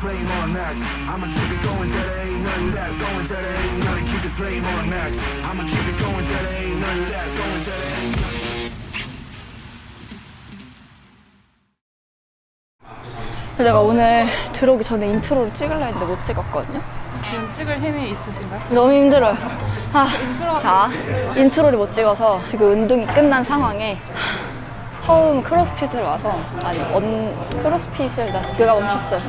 flame on max. I'ma keep it going till there ain't nothing left. Going till there ain't nothing. Keep the flame on max. I'ma keep it going till there ain't nothing left. Going till there ain't nothing. 내가 오늘 들어오기 전에 인트로를 찍으려 했는데 못 찍었거든요. 지금 찍을 힘이 있으신가요? 너무 힘들어요. 아, 자, 인트로를 못 찍어서 지금 운동이 끝난 상황에 하, 처음 크로스핏을 와서 아니 원 크로스핏을 다시 그가 멈췄어요.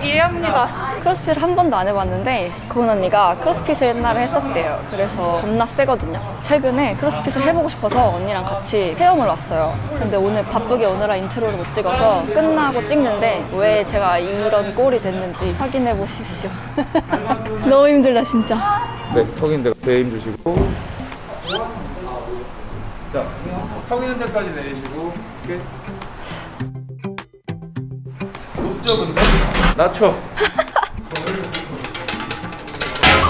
이해합니다. 크로스핏을 한 번도 안 해봤는데 고은 언니가 크로스핏을 옛날에 했었대요. 그래서 겁나 세거든요. 최근에 크로스핏을 해보고 싶어서 언니랑 같이 체험을 왔어요. 근데 오늘 바쁘게 오느라 인트로를 못 찍어서 끝나고 찍는데 왜 제가 이런 꼴이 됐는지 확인해 보십시오. 너무 힘들다 진짜. 네, 턱 있는 데배 힘주시고 자, 데까지 내리시고 이렇게 높죠 근데? 낮춰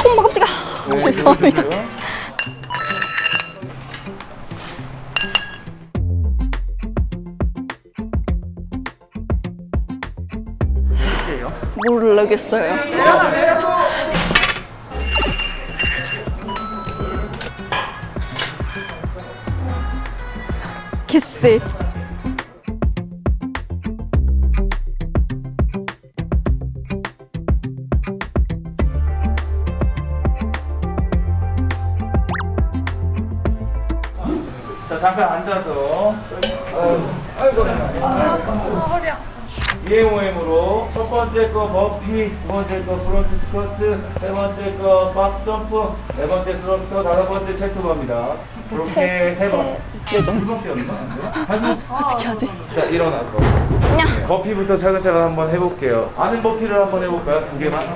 엄마 깜짝이야. 네, 죄송합니다. 모르겠어요. 키스. 자, 잠깐 앉아서. 아이고. EMOM으로. 첫 번째 거 버피, 두 번째 거 프론트 스쿼트, 세 번째 거 박스 점프, 네 번째 스로스터, 다섯 번째 체투버입니다. 그렇게 세 번. 예정. 두 번째였나? 어떻게 하지? 자 일어나서 버피부터 차근차근 한번 해볼게요. 아는 버피를 한번 해볼까요? 두 개만.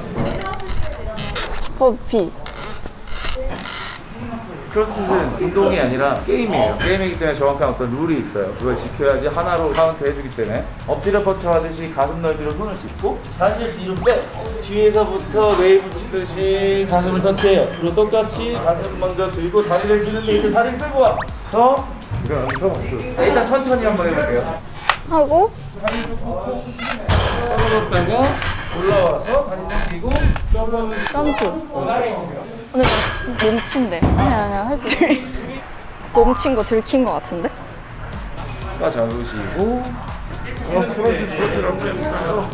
커피. 크로스핏은 운동이 아니라 게임이에요. 게임이기 때문에 정확한 어떤 룰이 있어요. 그걸 지켜야지 하나로 카운트 해주기 때문에 엎드려 뻗쳐 하듯이 가슴 넓이로 손을 짚고 다리를 뒤로 빼 뒤에서부터 웨이브 치듯이 가슴을 터치해요. 그리고 똑같이 가슴 먼저 들고 다리를 드는데 이제 다리를 끌고 와. 더 일어나서 박수. 자, 일단 천천히 한번 해볼게요. 하고 떨어졌다가 올라와서 다리 당기고 점프하면서 점프. 오늘 몸친데. 아니 아니야 할수 몸친 거 들킨 거 같은데? 가 잡으시고 어, 프론트 스쿼트를 한번 해볼까요?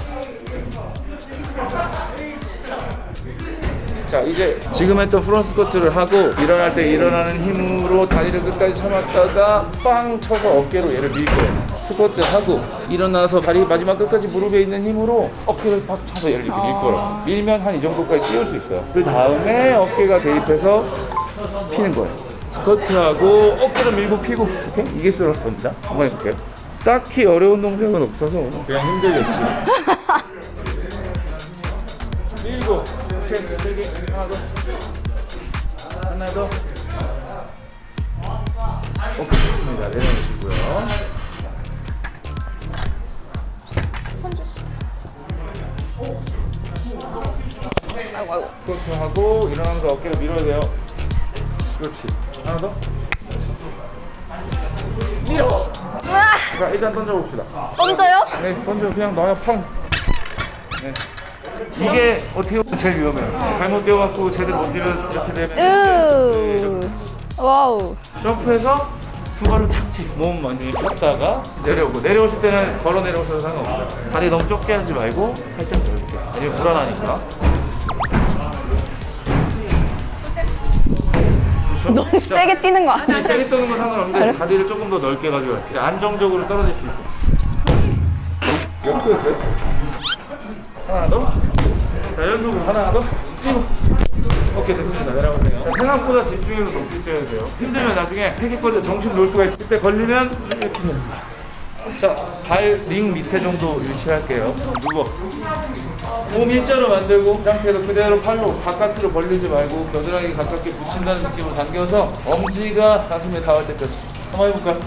자 이제 지금 했던 프론트 스쿼트를 하고 일어날 때 일어나는 힘으로 다리를 끝까지 참았다가 빵 쳐서 어깨로 얘를 밀 거예요 스쿼트 하고 일어나서 다리 마지막 끝까지 무릎에 있는 힘으로 어깨를 팍 쳐서 얘를 이렇게 밀 거예요 밀면 한 이 정도까지 띄울 수 있어요 그 다음에 어깨가 대입해서 피는 거예요. 스쿼트하고 어깨를 밀고 피고 이렇게 이게 스러스입니다. 한번 해볼게요. 딱히 어려운 동작은 없어서 그냥 힘들겠지. 밀고 이렇게 세개 하나 더 하나 더 오케이 좋습니다. 내려놓으시고요. 아이고 아이고. 스쿼트하고 일어나면서 어깨를 밀어야 돼요. 그렇지. 하나 더. 밀어. 자 일단 던져봅시다. 던져요? 네, 던져 그냥 놔요 펑. 네. 이게 어떻게 보면 제일 위험해요. 잘못 뛰어갖고 제대로 못 뛰면 이렇게 되면 으. 와우. 점프해서 두 발로 착지. 몸 완전히 폈다가 내려오고 내려오실 때는 걸어 내려오셔도 상관없어요. 다리 너무 좁게 하지 말고 살짝 넓게. 아니면 불안하니까. 너무 자, 세게 뛰는 거 아니야? 세게 쓰는 건 상관없는데 다리를 조금 더 넓게 가져요. 안정적으로 떨어질 수 있고. 몇 개였어요? 하나 더. 자, 연속으로 하나 더. 뛰고. 오케이, 됐습니다. 내려오세요. 자, 생각보다 집중해서 높이 뛰어야 돼요. 힘들면 나중에 폐기거리 정신 놓을 수가 있을 때 걸리면 이렇게 됩니다. 자, 발 링 밑에 정도 유지할게요. 누워. 몸 일자로 만들고 이 상태에서 그대로 팔로 바깥으로 벌리지 말고 겨드랑이 가깝게 붙인다는 느낌으로 당겨서 엄지가 가슴에 닿을 때까지 한번 해볼까요?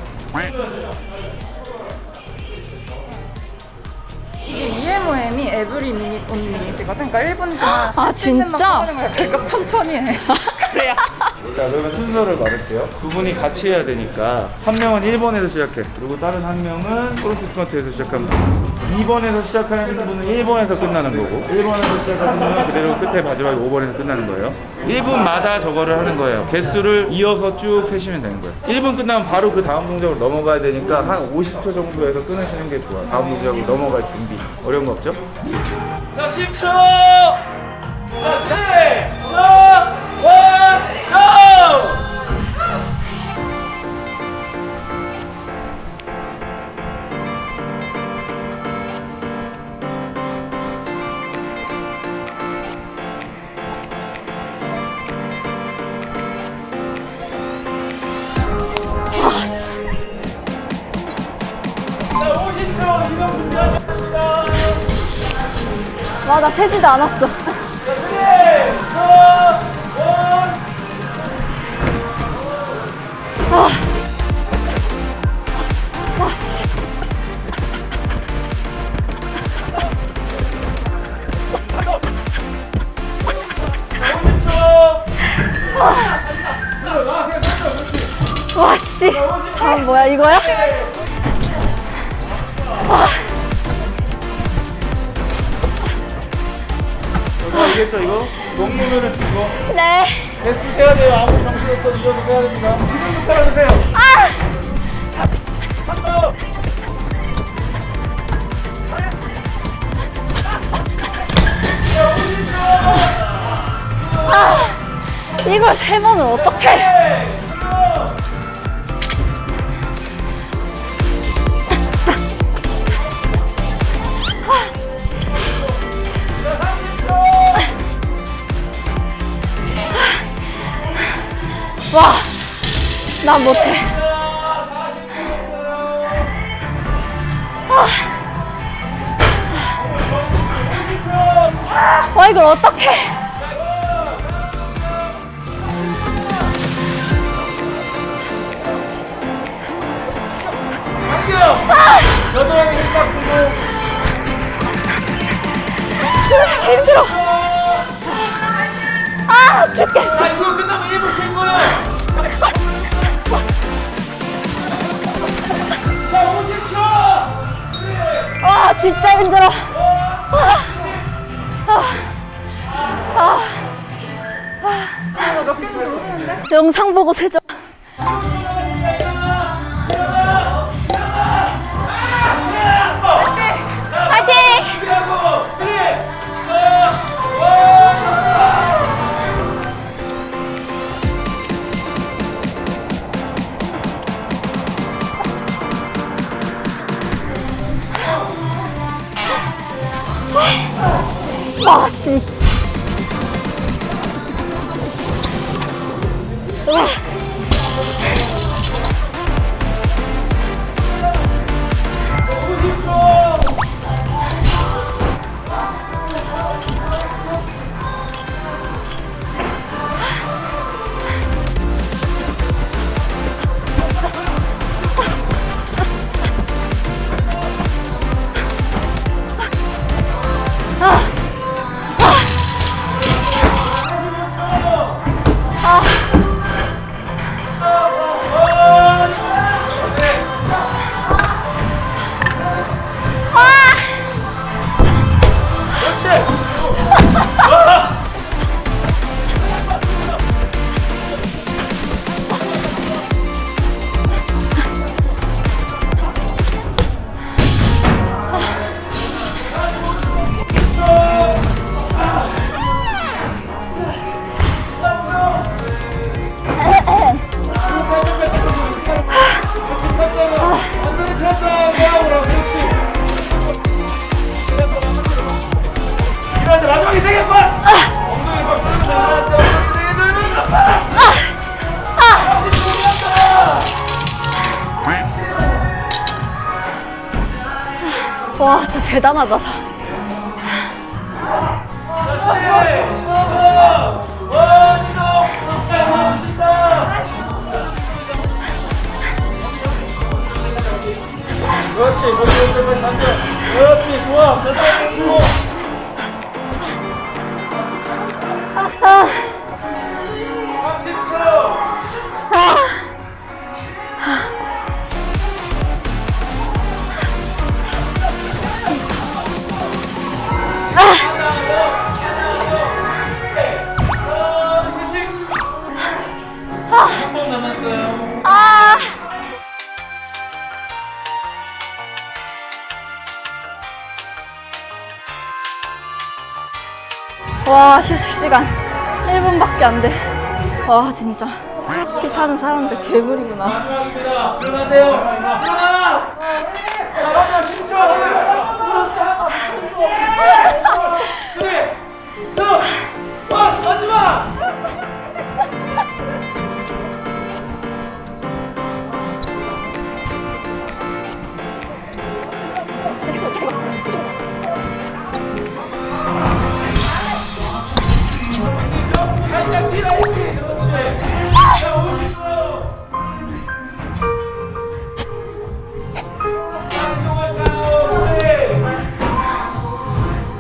이게 EMOM이 에브리 미닛 온 미닛이거든. 그러니까 1분 동안 아, 진짜? 그러니까 천천히 해. 그래야. 자 그러면 순서를 말할게요 두 분이 같이 해야 되니까 한 명은 1번에서 시작해 그리고 다른 한 명은 프론트 스쿼트에서 시작합니다 2번에서 시작하는 분은 1번에서 끝나는 거고 1번에서 시작하는 분은 그대로 끝에 마지막에 5번에서 끝나는 거예요. 1분마다 저거를 하는 거예요. 개수를 이어서 쭉 세시면 되는 거예요. 1분 끝나면 바로 그 다음 동작으로 넘어가야 되니까 한 50초 정도에서 끊으시는 게 좋아요. 다음 동작으로 넘어갈 준비. 어려운 거 없죠? 자 10초! 자 10! 와, 나 세지도 않았어. 와, 씨. 와, 씨. 다음 뭐야, 이거야? 알겠죠 이거? 먹으면은 죽어 네. 개수 세야 돼요 아무리 정신 없어도 이어서 세야 됩니다. 지금부터 해주세요. 한번! 이걸 세 번을 어떻게? 나 못해. 아. 와, 이걸 어떻게? 주고 힘들어. 아, 죽겠어. 자, 이거 끝나면 1분 쉴 거예 진짜 힘들어. 영상 보고 세죠. 와, 대단하다. 그렇지 오면 당겨 그렇지 좋아. 됐다 됐고 와, 휴식 시간 1분밖에 안 돼. 와, 진짜. 스피 타는 사람들 개불이구나. 마지막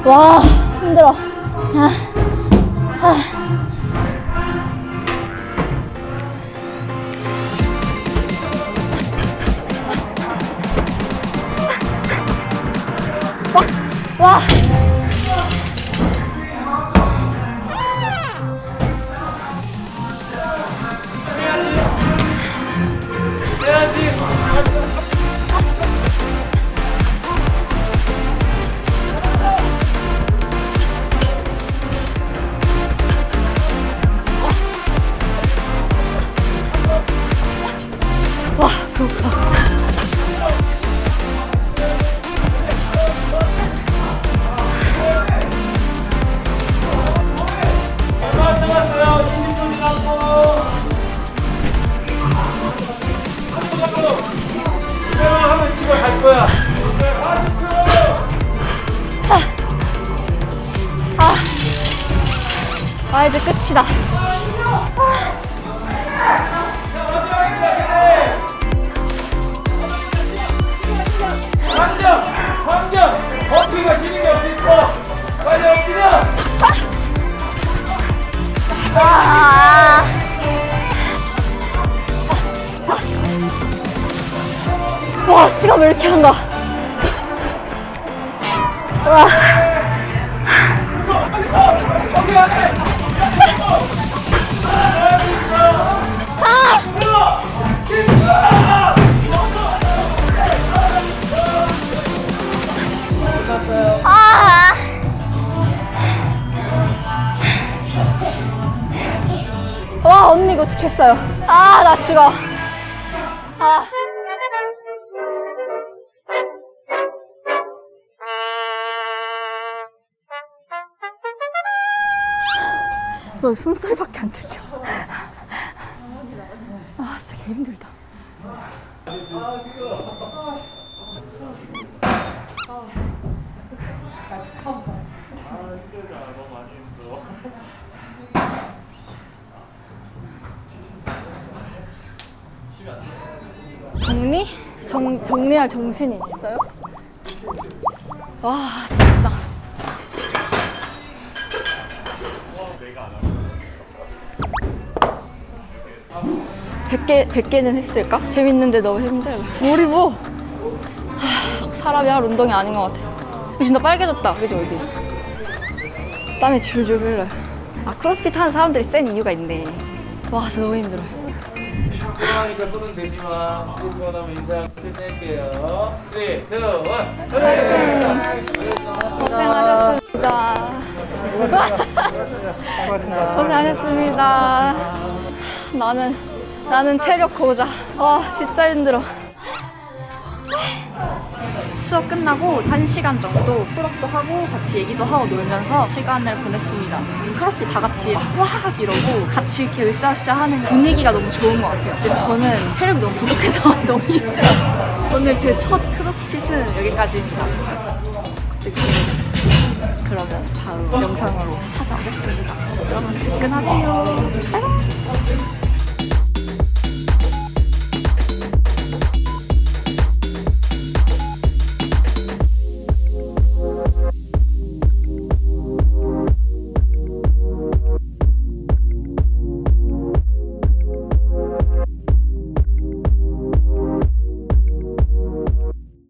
와, 힘들어. 아, 아. 와, 와. 와, 시간 왜 이렇게 간다. 와. 힘들어! 아. 와 언니 이거 어떻게 했어요? 아 나 죽어. 아. 너 숨소리밖에 안 들려. 아 진짜 개 힘들다. 정리? 정, 정리할 정신이 있어요? 와, 진짜. 백개백개는 했을까? 재밌는데 너무 힘들어. 머리 뭐? 하, 사람이 할 운동이 아닌 것 같아. 진짜 빨개졌다. 그죠, 여기? 땀이 줄줄 흘러요. 아, 크로스핏 하는 사람들이 센 이유가 있네. 와, 진짜 너무 힘들어요. 들어가니까 손은 되지만 하면 인사 끝낼게요 3, 2, 1 고생하셨습니다. 고생하셨습니다. 나는 나는 체력 고자. 와 진짜 힘들어. 수업 끝나고 1시간 정도 풀업도 하고 같이 얘기도 하고 놀면서 시간을 보냈습니다. 크로스핏 다 같이 와악 이러고 같이 이렇게 으쌰으쌰 하는 분위기가 너무 좋은 것 같아요. 근데 저는 체력이 너무 부족해서 너무 힘들어요. 오늘 제 첫 크로스핏은 여기까지입니다. 갑자기 기대됐어. 그러면 다음 영상으로 찾아오겠습니다. 여러분 퇴근하세요. 바이바이.